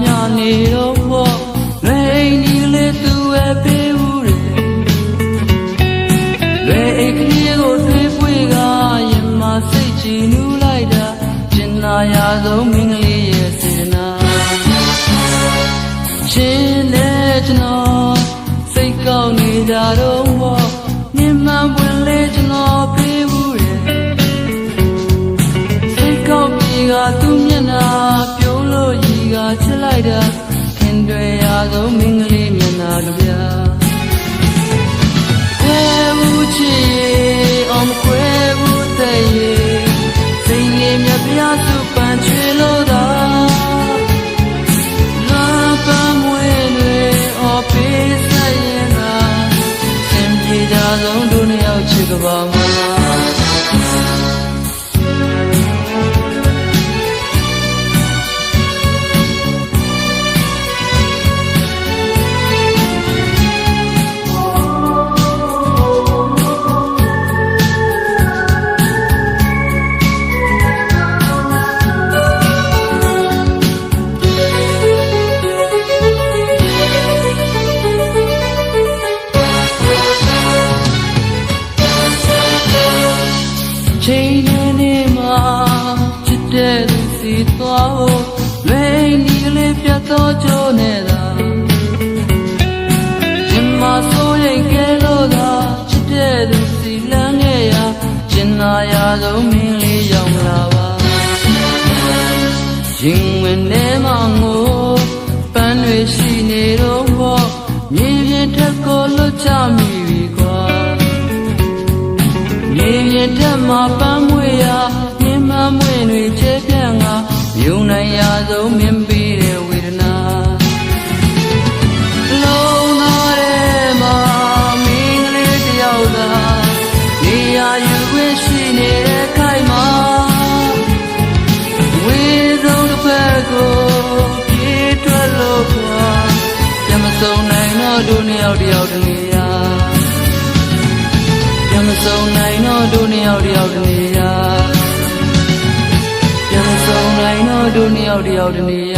မြနေတော့ဖို့လွယ်အိမ်ဒီလေးသူဝဲပေးဦးတယ်လွယ်အိမ်ကလေးကိုသွေးပွေကရင်မစိတ်ချီနူးလိုက်တာကျင်နာရဆုံးမင်းကလေးရဲ့စေနာရှင်နဲ့ကျွန်တော်စိတ်ကောင်းနေကြတော့ဖို့မြင်မှန်ပွင့်လေးကျွန်တော်ပေးဦးတယ်စိတ်ကောင်းပြီကသူမျက်နှာ လိုက်တာခင်တွေရဆုံးမင်းကလေးမျက်နှာကဗျာခွဲဘူးချစ်ရဲ့အောင်ခွဲဘူးတဲ့ရဲ့စိတ်ငယ်မြပြစုပန်ချွေလို့သာလာပမွေတွေအော်ပေးဆက်ရင်သာစင်ပြေကြဆုံးတို့နှစ်ယောက်ချစ်ကပါမှာ ချိန်နဲ့နေမှာချစ်တဲ့သူစီသွားဖို့လွင်ဒီကလေးပြတ်တော့ကြိုးနေတာဒီမှာဆိုရင်ကဲလို့သာချစ်တဲ့သူစီလမ်းခဲ့ရကျင်နာရဆုံးမင်းလေးရောက်လာပါရင်ဝင်နေမှာငိုပန်းတွေရှိနေတော့ဘောမြေပြင်ထက်ကိုလွတ်ချမိပြီ ကွာမြေပြင်ထက်မှာပန်းမွေရာမြင်မမွေတွေချဲပြန့်ကမြုံနိုင်ရဆုံးမြင်ပြီးတဲ့ဝေဒနာလုံးသားတဲ့မှာမင်းကလေးတယောက်သာနေရာယူခွင့်ရှိနေတဲ့ခိုင်မှာဝေဆုံးတစ်ဖက်ကိုပြေးထွက်လို့ခွာပြမစုံနိုင်တော့ဒုနှစ်ယောက်တယောက်တနေရာပြန်မ စုံနိုင်တော့တို့နှစ်ယောက်တယောက်တနေရာပြန်မစုံနိုင်တော့တို့နှစ်ယောက်တယောက်တနေရာ